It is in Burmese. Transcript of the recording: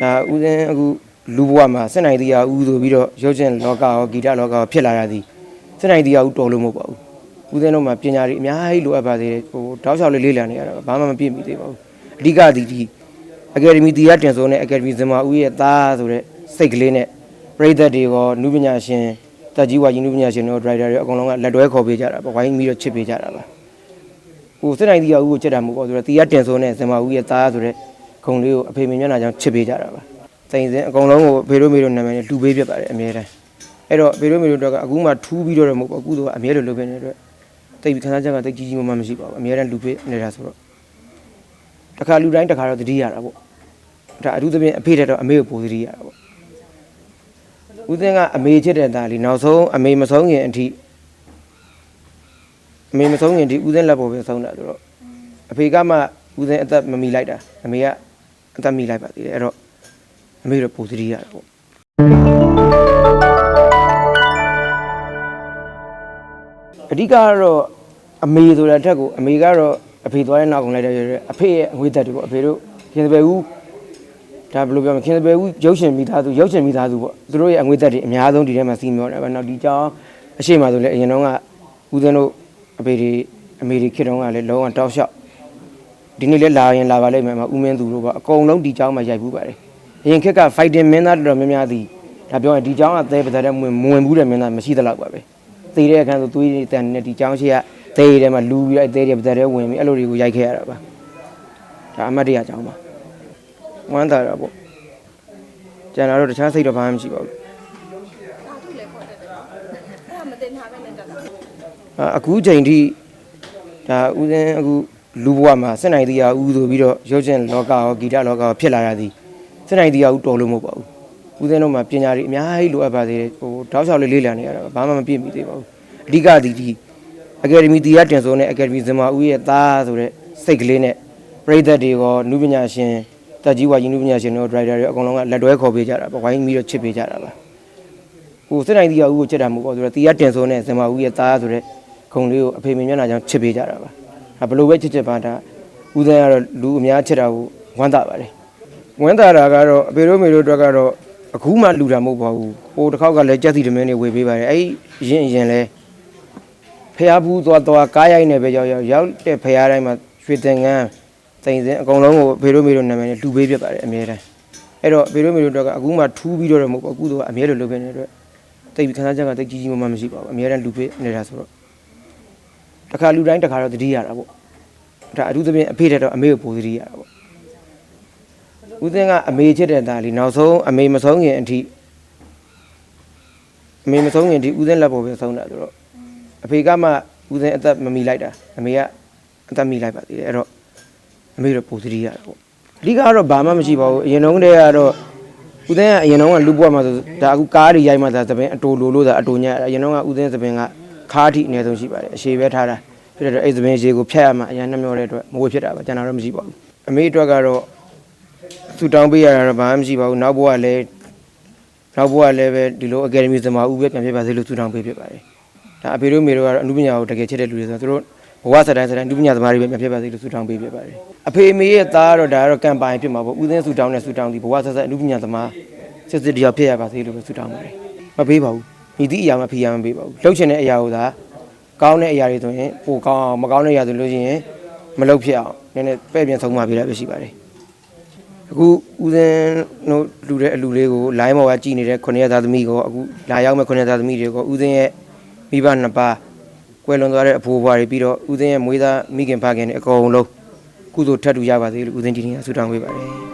ဒါဦးစင်းအခုလူဘဝမှာစက်နိုင်တရားဦးဆိုပြီးတော့ရုပ်ရှင်လောကရောဂီတလောကရောဖြစ်လာရသည်စက်နိုင်တရားဦးတော်လို့မဟုတ်ပါဘူးဦးစင်းတို့မှာပညာတွေအများကြီးလိုအပ်ပါသေးတယ်ဟိုတောက်လျှောက်လေးလေ့လာနေရတာဘာမှမပြည့်မီသေးပါဘူးအဓိကဒီဒီအကယ်ဒမီတရားတင်ဆိုတဲ့အကယ်ဒမီဇမာဦးရဲ့သားဆိုတဲ့စိတ်ကလေးနဲ့ပြည်သက်တွေရောနုပညာရှင်တက်ကြီးဝါကြီးနုပညာရှင်တို့ဒရိုက်တာတွေအကုန်လုံးကလက်တွဲခေါ်ပေးကြတာပေါ့ဝိုင်းပြီးတော့ချစ်ပေးကြတာပါဟိုစက်နိုင်တရားဦးကိုချစ်တာမဟုတ်ပါဘူးဆိုတော့တရားတင်ဆိုတဲ့ဇမာဦးရဲ့သားဆိုတဲ့ ဂုံလေးကိုအဖေမေမျက်နှာကြောင့်ချစ်ပေးကြတာပါစိန်စင်အကုန်လုံးကိုဖေတို့မေတို့နာမည်နဲ့လူပေးပြပါတယ်အမြဲတမ်းအဲ့တော့ဖေတို့မေတို့တော့ကအခုမှထူးပြီးတော့တော့မဟုတ်ပါဘူးအခုတော့အမြဲတမ်းလုပ်ပေးနေတဲ့အတွက်တိတ်ပြီးခန်းစားချက်ကတိတ်ကြီးကြီးမမမရှိပါဘူးအမြဲတမ်းလူပေးနေတာဆိုတော့တစ်ခါလူတိုင်းတစ်ခါတော့တတိရတာပေါ့ဒါအထူးသဖြင့်အဖေတဲ့တော့အမေကိုပိုတတိရတာပေါ့ဦးသိန်းကအမေချစ်တဲ့သားလေးနောက်ဆုံးအမေမဆုံးခင်အထိအမေမဆုံးခင်အထိဦးသိန်းလက်ပေါ်ပဲဆုံးတာဆိုတော့အဖေကမှဦးသိန်းအသက်မမီလိုက်တာအမေက အသက်မီလိုက်ပါသေးတယ်အဲ့တော့အမေတို့ပူသတိရတာပေါ့အဓိကကတော့အမေဆိုတဲ့အထက်ကိုအမေကတော့အဖေသွားတဲ့နောက်ကုန်လိုက်တဲ့အဖေရဲ့အငွေသက်တွေပေါ့အဖေတို့ခင်စပယ်ဦးဒါဘယ်လိုပြောမလဲခင်စပယ်ဦးရုပ်ရှင်မိသားစုရုပ်ရှင်မိသားစုပေါ့သူတို့ရဲ့အငွေသက်တွေအများဆုံးဒီထဲမှာစီးမျောတယ်ဗျနောက်ဒီကြောင်အရှိမဆိုလဲအရင်တော့ကဦးဇင်းတို့အဖေတွေအမေတွေခေတ်တုန်းကလည်းလုံးဝတောက်လျှောက် ဒီနေ့လဲလာရင်လာပါလိမ့်မယ်မဦးမင်းသူတို့ပေါ့အကုန်လုံးဒီကြောင်မှာရိုက်ဘူးပါတယ်အရင်ခက်က fighting မင်းသားတော်တော်များများသည်ဒါပြောရင်ဒီကြောင်းကသဲပဇာတ်တဲ့မဝင်မဝင်ဘူးတဲ့မင်းသားမရှိသလောက်ပါပဲသေတဲ့အခန်းဆိုသွေးတွေတန်နေတဲ့ဒီကြောင်းရှိကသဲရည်ထဲမှာလူပြီးတော့အဲသဲတွေပဇာတ်ထဲဝင်ပြီးအဲ့လိုတွေကိုရိုက်ခဲ့ရတာပါဒါအမတ်တရကြောင်းပါဝမ်းသာတာပေါ့ကျန်တာတော့တခြားစိတ်တော့ဘာမှမရှိပါဘူးဒါသူ့လည်းခေါ်တတ်တယ်အဲ့ဒါမတင်ထားပဲနဲ့တက်တာအာအခုချိန်ထိဒါဦးစင်းအခု လူဘဝမှာစက်နိုင်တရားဦးဆိုပြီးတော့ရုပ်ရှင်လောကရောဂီတလောကရောဖြစ်လာရသည်စက်နိုင်တရားဦးတော်လို့မဟုတ်ပါဘူးဦးစင်းတို့မှာပညာတွေအများကြီးလိုအပ်ပါသေးတယ်ဟိုတောက်လျှောက်လေးလေ့လာနေရတာဘာမှမပြည့်မီသေးပါဘူးအဓိကဒီဒီအကယ်ဒမီတရားတင်ဆိုတဲ့အကယ်ဒမီဇမာဦးရဲ့သားဆိုတဲ့စိတ်ကလေးနဲ့ပြည်သက်တွေရောနုပညာရှင်တက်ကြီးဝါကြီးနုပညာရှင်တို့ဒရိုက်တာတွေအကုန်လုံးကလက်တွဲခေါ်ပေးကြတာပေါ့ဝိုင်းပြီးတော့ချစ်ပေးကြတာပါဟိုစစ်နိုင်တရားဦးကိုချက်တာမဟုတ်ပါဘူးဆိုတော့တရားတင်ဆိုတဲ့ဇင်မာဦးရဲ့သားဆိုတဲ့ဂုံလေးကိုအဖေမေမျက်နှာကြောင့်ချစ်ပေးကြတာပါဒါ ဘယ်လိုပဲချစ်ချစ်ပါဒါဦးစန်းကတော့လူအများချစ်တာကိုဝမ်းသာပါတယ်ဝမ်းသာတာကတော့အဖေတို့မေတို့အတွက်ကတော့အခုမှလူတာမဟုတ်ပါဘူးဟိုတစ်ခေါက်ကလည်းကြက်စီတမင်းတွေဝေပေးပါတယ်အဲ့ရင်ရင်လဲဖះဘူးသွားသွားကားရိုက်နေပဲရောက်ရောက်ရောက်တဲ့ဖះတိုင်းမှာရွှေတင်ငန်းစိန်စင်အကုန်လုံးကိုအဖေတို့မေတို့နာမည်နဲ့လူပေးပြပါတယ်အများတန်းအဲ့တော့အဖေတို့မေတို့အတွက်ကအခုမှထူးပြီးတော့တော့မဟုတ်ပါဘူးအခုတော့အများလိုလုပ်ပေးနေတဲ့အတွက်တိတ်ပြီးခန်းစားချက်ကတိတ်ကြီးကြီးမမမရှိပါဘူးအများတန်းလူပေးနေတာဆိုတော့ တစ်ခါလူတိုင်းတစ်ခါတော့တတိရတာပေါ့ဒါအထူးသဖြင့်အဖေတဲ့တော့အမေကိုပိုတတိရတာပေါ့ဦးသိန်းကအမေချစ်တဲ့သားလေးနောက်ဆုံးအမေမဆုံးခင်အထိအမေမဆုံးခင်အထိဦးသိန်းလက်ပေါ်ပဲဆုံးတာဆိုတော့အဖေကမှဦးသိန်းအသက်မမီလိုက်တာအမေကအသက်မီလိုက်ပါသေးတယ်အဲ့တော့အမေတော့ပိုတတိရတာပေါ့အဓိကကတော့ဘာမှမရှိပါဘူးအရင်တုန်းကတည်းကတော့ဦးသိန်းကအရင်တော့ကလူပွားမှာဆိုဒါအခုကားတွေရိုက်မှသာသပင်အတူလိုလို့သာအတူညအရင်တော့ကဦးသိန်းသပင်က ခါးထိအနည်းဆုံးရှိပါတယ်အရှိပဲထားတာဖြစ်တဲ့အတွက်အဲ့သပင်ရေကိုဖြတ်ရမှအရင်နှမျောတဲ့အတွက်မဝေဖြစ်တာပါကျန်တာတော့မရှိပါဘူးအမေအတွက်ကတော့သူတောင်းပေးရတာတော့ဘာမှမရှိပါဘူးနောက်ဘဝလည်းနောက်ဘဝလည်းပဲဒီလိုအကယ်ဒမီသမားဦးပဲပြန်ဖြစ်ပါစေလို့သူတောင်းပေးဖြစ်ပါတယ်ဒါအဖေတို့မေတို့ကတော့အမှုပညာကိုတကယ်ချစ်တဲ့လူတွေဆိုတော့သူတို့ဘဝစတိုင်းစတိုင်းအမှုပညာသမားတွေပဲပြန်ဖြစ်ပါစေလို့သူတောင်းပေးဖြစ်ပါတယ်အဖေအမေရဲ့သားကတော့ဒါကတော့ကမ်ပိုင်ဖြစ်မှာပေါ့ဦးသိန်းစုတောင်းနဲ့စုတောင်းဒီဘဝဆက်ဆက်အမှုပညာသမားစစ်စစ်တရားဖြစ်ရပါသေးလို့ပဲဆုတောင်းပါတယ်မပေးပါဘူး မိသည့်အရာမှဖိရမပေးပါဘူးလှုပ်ချင်တဲ့အရာကိုသာကောင်းတဲ့အရာတွေဆိုရင်ပိုကောင်းအောင်မကောင်းတဲ့အရာဆိုလို့ရှိရင်မလှုပ်ဖြစ်အောင်နည်းနည်းပဲ့ပြန်ဆုံးမပေးလိုက်ပဲရှိပါတယ်အခုဦးစင်းတို့လူတဲ့အလူလေးကို line ပေါ်ကကြည်နေတဲ့ခုနှစ်သားသမီးကိုအခုလာရောက်မဲ့ခုနှစ်သားသမီးတွေကိုဦးစင်းရဲ့မိဘနှစ်ပါးကွယ်လွန်သွားတဲ့အဖိုးဘွားတွေပြီးတော့ဦးစင်းရဲ့မွေးသားမိခင်ဖခင်တွေအကုန်လုံးကုသိုလ်ထပ်တူရပါသေးလို့ဦးစင်းဒီနေ့ကဆုတောင်းပေးပါတယ်